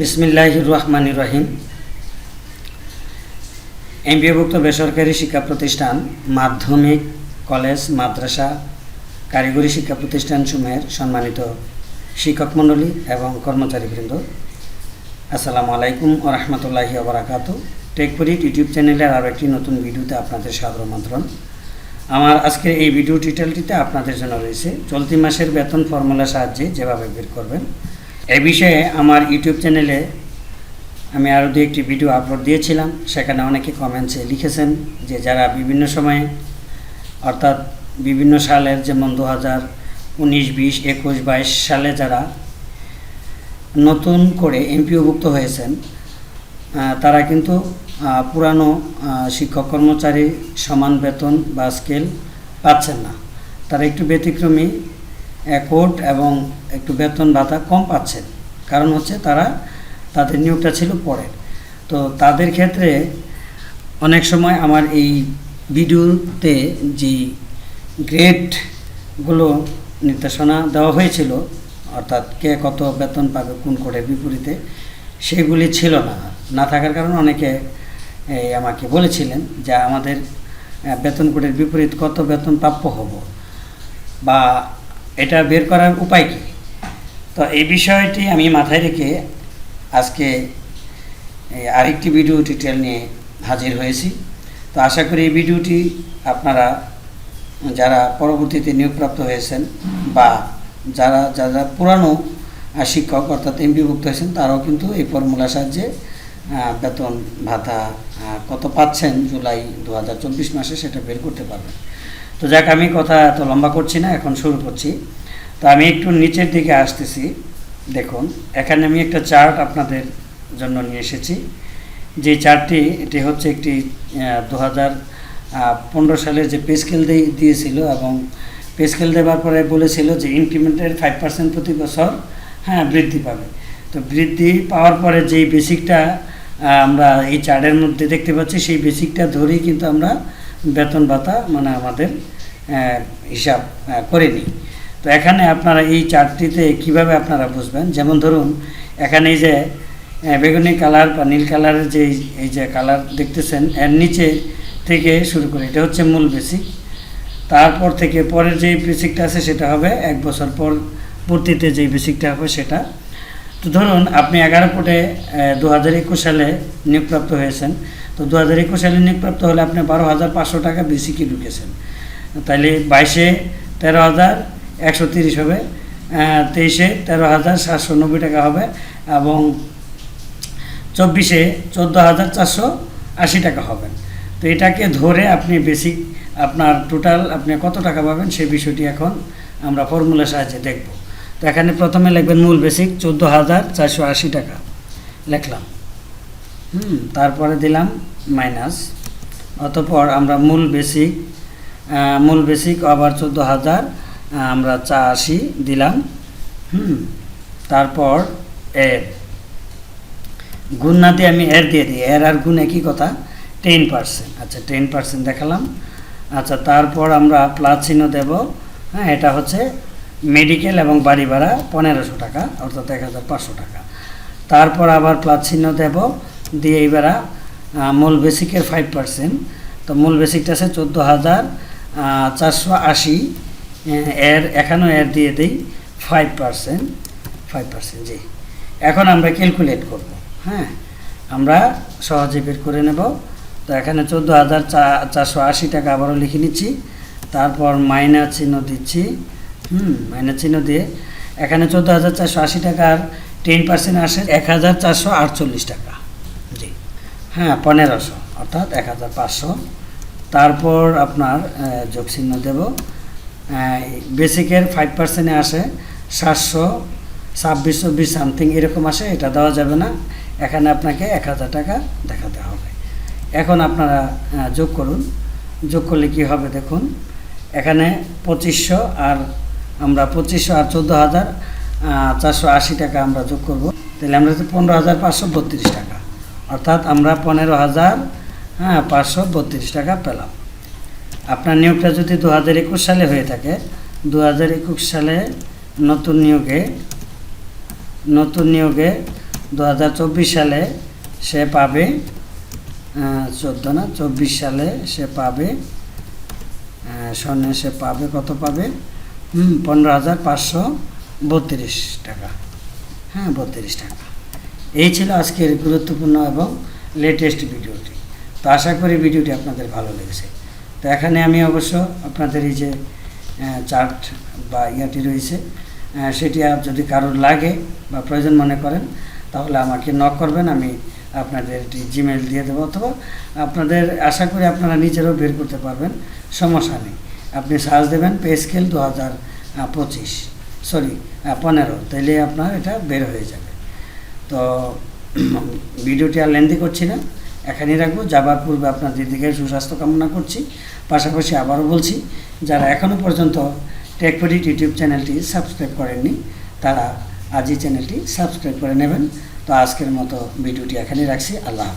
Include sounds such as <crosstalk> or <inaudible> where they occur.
বিসমিল্লাহ রহমান রহিম এমপিওভুক্ত বেসরকারি শিক্ষা প্রতিষ্ঠান, মাধ্যমিক কলেজ, মাদ্রাসা, কারিগরি শিক্ষা প্রতিষ্ঠানসমূহের সম্মানিত শিক্ষক মণ্ডলী এবং কর্মচারীবৃন্দ, আসসালামু আলাইকুম ও রহমতুল্লাহি ওবরাকাতু টেকপরিট ইউটিউব চ্যানেলের আরও একটি নতুন ভিডিওতে আপনাদের সাদর আমন্ত্রণ। আমার আজকের এই ভিডিও টিটেলটিতে আপনাদের জন্য রয়েছে, চলতি মাসের বেতন ফর্মুলা সাহায্যে যেভাবে বের করবেন এই বিষয়ে আমার ইউটিউব চ্যানেলে আমি আরও দু একটি ভিডিও আপলোড দিয়েছিলাম, সেখানে অনেকে কমেন্টসে লিখেছেন যে যারা বিভিন্ন সময়ে, অর্থাৎ বিভিন্ন সালের যেমন দু হাজার উনিশ, বিশ, একুশ, বাইশ সালে যারা নতুন করে এমপিওভুক্ত হয়েছেন তারা কিন্তু পুরানো শিক্ষক কর্মচারী সমান বেতন বা স্কেল পাচ্ছেন না। তারা একটু ব্যতিক্রমী কোড এবং একটু বেতন ভাতা কম পাচ্ছেন কারণ হচ্ছে তারা তাদের নিয়োগটা ছিল পরের তো তাদের ক্ষেত্রে অনেক সময় আমার এই ভিডিওতে যে গ্রেডগুলো নির্দেশনা দেওয়া হয়েছিল, অর্থাৎ কে কত বেতন পাবে, কোন কোডের বিপরীতে, সেগুলি ছিল না। না থাকার কারণে অনেকে এই আমাকে বলেছিলেন যে আমাদের বেতন কোডের বিপরীত কত বেতন প্রাপ্য হব। বা এটা বের করার উপায় কী? তো এই বিষয়টি আমি মাথায় রেখে আজকে আরেকটি ভিডিও টিটেল নিয়ে হাজির হয়েছি। তো আশা করি এই ভিডিওটি আপনারা যারা পরবর্তীতে নিয়োগপ্রাপ্ত হয়েছেন বা যারা যারা পুরানো শিক্ষক অর্থাৎ এমপিভুক্ত হয়েছেন, তারাও কিন্তু এই ফর্মুলা সাহায্যে বেতন ভাতা কত পাচ্ছেন জুলাই দু হাজার চব্বিশ মাসে সেটা বের করতে পারবেন। তো যাক, আমি কথা এত লম্বা করছি না, এখন শুরু করছি। তো আমি একটু নিচের দিকে আসতেছি। দেখুন, এখানে আমি একটা চার্ট আপনাদের জন্য নিয়ে এসেছি। যে চার্টটি, এটি হচ্ছে একটি দু হাজার পনেরো সালের যে পে স্কেল দিয়েছিল এবং পে স্কেল দেওয়ার পরে বলেছিল যে ইনক্রিমেন্টের ফাইভ পার্সেন্ট প্রতি বছর হ্যাঁ বৃদ্ধি পাবে। তো বৃদ্ধি পাওয়ার পরে যেই বেসিকটা আমরা এই চার্টের মধ্যে দেখতে পাচ্ছি, সেই বেসিকটা ধরেই কিন্তু আমরা বেতন ভাতা মানে আমাদের হিসাব করে নিই। তো এখানে আপনারা এই চার্টটিতে কীভাবে আপনারা বুঝবেন? যেমন ধরুন, এখানে এই যে বেগুনি কালার বা নীল কালারের যে এই- যে কালার দেখতেছেন, এর নিচে থেকে শুরু করে, এটা হচ্ছে মূল বেসিক তারপর থেকে পরের যে বেসিকটা আছে, সেটা হবে এক বছর পর পূর্তিতে যে বেসিকটা হবে, সেটা। তো ধরুন, আপনি এগারো কোটে দু সালে নিয়োগপ্রাপ্ত হয়েছেন। তো দু হাজার একুশ সালে নিয়োগপ্রাপ্ত হলে আপনি বারো হাজার পাঁচশো টাকা বেসিকে ঢুকেছেন? তাহলে বাইশে তেরো হাজার, একশো তিরিশ হবে তেইশে তেরো হাজার, সাতশো নব্বই টাকা হবে, এবং চব্বিশে চোদ্দ হাজার চারশো আশি টাকা হবে। তো এটাকে ধরে আপনি বেসিক আপনার টোটাল আপনি কত টাকা পাবেন সেই বিষয়টি এখন আমরা ফর্মুলার সাহায্যে দেখব। তো এখানে প্রথমে লিখবেন মূল বেসিক চোদ্দ হাজার চারশো আশি টাকা। লিখলাম। হুম। তারপরে দিলাম মাইনাস অতপর আমরা মূল বেসিক মূল বেসিক আবার চোদ্দ হাজার আমরা চা আশি দিলাম। হুম। তারপর এর দিয়ে আমি এর দিয়ে দিই। এর আর গুণ একই কথা টেন পার্সেন্ট আচ্ছা টেন পার্সেন্ট দেখালাম। আচ্ছা তারপর আমরা প্লাস চিহ্ন দেব। হ্যাঁ এটা হচ্ছে মেডিকেল এবং বাড়ি ভাড়া পনেরোশো টাকা, অর্থাৎ এক হাজার পাঁচশো টাকা। তারপর আবার প্লাস চিহ্ন দেব। দিয়ে এবার মূল বেসিকের ফাইভ পার্সেন্ট তো মূল বেসিকটা আছে চোদ্দ হাজার চারশো আশি এর এখানেও এর দিয়ে দিই ফাইভ পার্সেন্ট ফাইভ পার্সেন্ট জি। এখন আমরা ক্যালকুলেট করব হ্যাঁ? আমরা সহজে বের করে নেব। তো এখানে চোদ্দ হাজার চারশো আশি টাকা আবারও লিখে নিচ্ছি। তারপর মাইনা চিহ্ন দিচ্ছি, হুম মাইনা চিহ্ন দিয়ে। এখানে চোদ্দ হাজার চারশো আশি টাকার টেন পার্সেন্ট আসে এক হাজার চারশো আটচল্লিশ টাকা। হ্যাঁ পনেরোশো, অর্থাৎ এক হাজার পাঁচশো। তারপর আপনার যোগ চিহ্ন দেব। বেসিকের ফাইভ পার্সেন্টে আসে সাতশো ছাব্বিশ চব্বিশ সামথিং, এরকম আসে, এটা দেওয়া যাবে না। এখানে আপনাকে এক হাজার টাকা দেখাতে হবে। এখন আপনারা যোগ করুন। যোগ করলে কি হবে দেখুন, এখানে পঁচিশশো আর আমরা পঁচিশশো আর চোদ্দ হাজার চারশো আশি টাকা আমরা যোগ করব। তাহলে আমরা পনেরো হাজার পাঁচশো বত্রিশ টাকা। অর্থাৎ আমরা পনেরো হাজার হ্যাঁ পাঁচশো বত্রিশ টাকা পেলাম। আপনার নিয়োগটা যদি দু হাজার একুশ সালে হয়ে থাকে, দু হাজার একুশ সালে নতুন নিয়োগে নতুন নিয়োগে দু হাজার চব্বিশ সালে সে পাবে চোদ্দ না, চব্বিশ সালে সে পাবে স্বর্ণে সে পাবে, কত পাবে? পনেরো হাজার পাঁচশো বত্রিশ টাকা। হ্যাঁ বত্রিশ টাকা। এই ছিল আজকের গুরুত্বপূর্ণ এবং লেটেস্ট ভিডিওটি। তো আশা করি ভিডিওটি আপনাদের ভালো লেগেছে। তো এখানে আমি অবশ্য আপনাদের এই যে চার্ট বা ইয়াটি রয়েছে সেটি যদি কারোর লাগে বা প্রয়োজন মনে করেন, তাহলে আমাকে নক করবেন, আমি আপনাদের একটি জিমেল দিয়ে দেবো, অথবা আপনাদের আশা করি আপনারা নিজেরাও বের করতে পারবেন, সমস্যা নেই। আপনি সার্চ দেবেন পে স্কেল দু হাজার পঁচিশ সরি পনেরো, তাইলে আপনার এটা বের হয়ে যাবে। <clears throat> ভিডিওটি আর লেন্দি করছি না। এখানে রাখব। যাবার পূর্বে আপনার দিদিকে সুস্বাস্থ্য কামনা করছি। পাশাপাশি আবারও বলছি, যারা এখনও পর্যন্ত টেকপডিট ইউটিউব চ্যানেলটি সাবস্ক্রাইব করেননি, তারা আজই চ্যানেলটি সাবস্ক্রাইব করে নেবেন। তো আজকের মতো ভিডিওটি এখানেই রাখছি। আল্লাহ